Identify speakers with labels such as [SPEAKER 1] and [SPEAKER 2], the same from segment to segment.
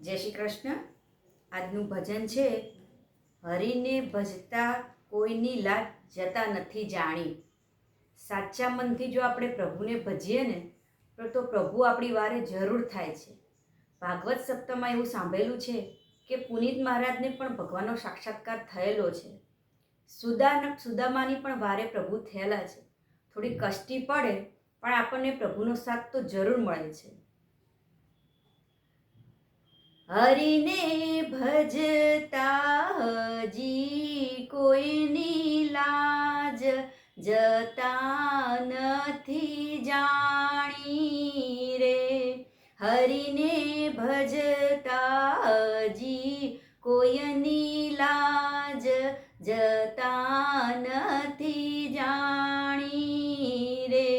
[SPEAKER 1] જય શ્રી કૃષ્ણ. આજનું ભજન છે, હરિને ભજતા કોઈની લાજ જતા નથી જાણી. સાચા મનથી જો આપણે પ્રભુને ભજીએ ને, તો પ્રભુ આપણી વારે જરૂર થાય છે. ભાગવત સપ્તાહમાં એવું સાંભળેલું છે કે પુનિત મહારાજને પણ ભગવાનનો સાક્ષાત્કાર થયેલો છે. સુદાન સુદામાની પણ વારે પ્રભુ થયેલા છે. થોડી કષ્ટી પડે, પણ આપણને પ્રભુનો સાથ તો જરૂર મળે છે. હરિને ભજતા હજી કોઈની લાજ જતા નથી જાણી રે. હરિને ભજતા હજી કોઈની લાજ જતા નથી જાણી રે.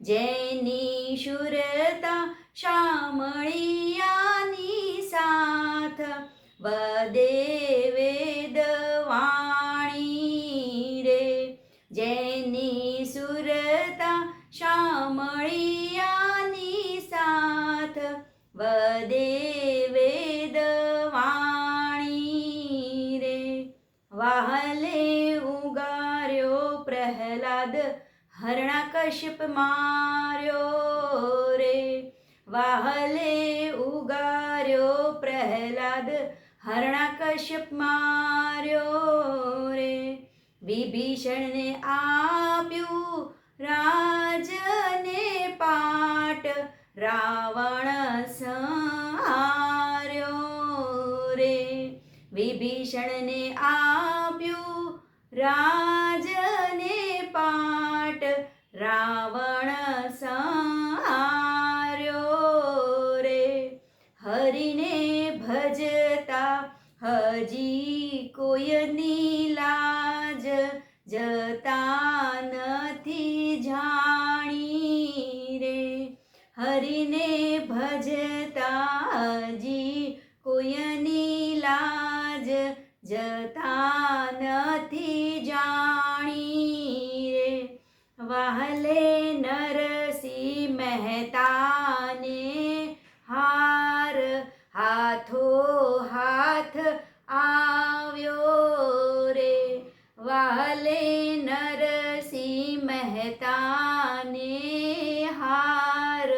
[SPEAKER 1] જેની શુરતા શામળિયા વદે વેદવાણી રે. જેની સુરતા શામળિયાની સાથ વદે વેદવાણી રે. વાહલે ઉગાર્યો પ્રહલાદ, હરણાકશ્યપ માર્યો રે. વાહલે હરણાકશ્યપ માર્યો રે. વિભીષણને આપ્યું રાજને પાટ. રાવણ સંહાર્યો રે. વિભીષણને હજી કોઈની લાજ જતા નથી જાણી રે. હરિને ભજતા હજી કોઈની લાજ જતા નથી જાણી રે. વાહલે નરસિંહ મહેતાને વાલે નરસિંહ મહેતાને હાર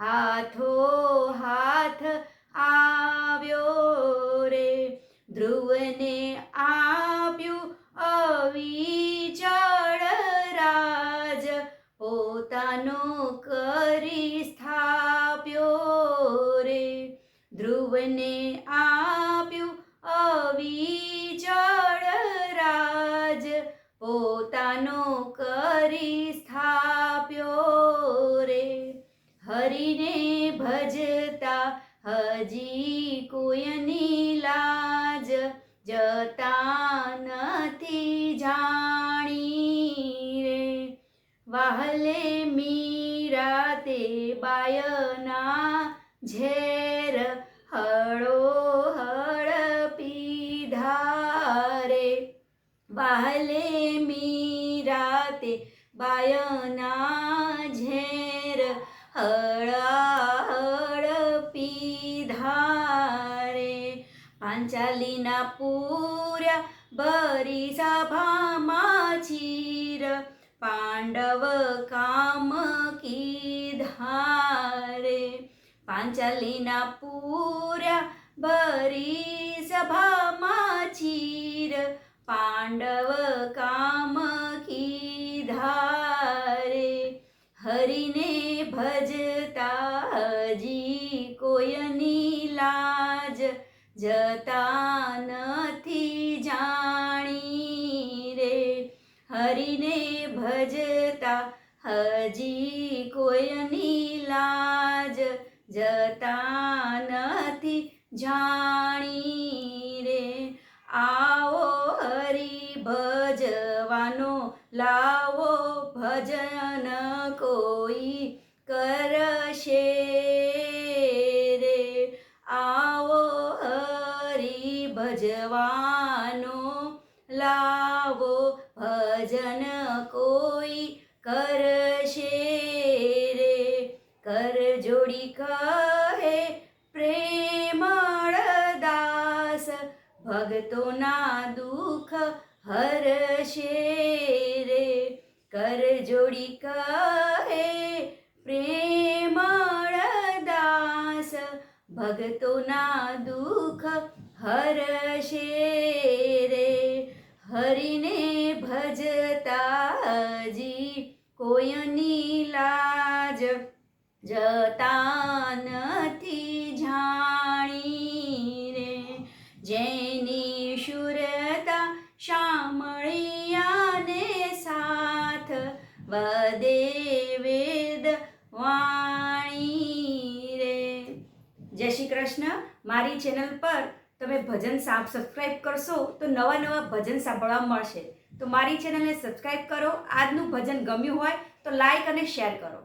[SPEAKER 1] હાથો હાથ આવ્યો રે ધ્રુવને આપ્યું અવિચળ રાજ પોતાનો કરી સ્થાપ્યો રે ધ્રુવને આપ્યું સ્થાપ્યો રે. હરિને ભજતા હજી કોઈની લાજ જતા નથી જાણી રે. વાહલે મીરા તે બાયના ઝેર હળો હળ પીધા રે વાહલે પાંચાલીના પૂર્યા ભરી સભામાં ચીર, પાંડવ કામ કીધારે પાંચાલીના પૂર્યા ભરી સભામાં ચીર, પાંડવ કામ કીધારે હરિને ભજતા જતા નથી જાણી રે. હરિને ભજતા હજી કોઈની લાજ જતા નથી જાણી રે. આવો હરી ભજવાનો, લાવો ભજન કોઈ લાવો ભજન કોઈ કરશે રે? કર જોડી કહે પ્રેમળ ભક્તોના દુઃખ હરશે રે? કર જોડી કહે પ્રેમળ દાસ ભક્તોના દુઃખ હરશે રે? હરિને ભજતાજી, કોયની લાજ જતા નથી જાણી રે જેની શુરતા શામળિયાને સાથ વદે વેદ વાણી રે જય શ્રી કૃષ્ણ. મારી ચેનલ પર તમે ભજન સાબ સબસ્ક્રાઇબ કરશો તો નવા નવા ભજન સાંભળવા મળશે. તો મારી ચેનલને સબસ્ક્રાઇબ કરો. આજનું ભજન ગમ્યું હોય તો લાઈક અને શેર કરો.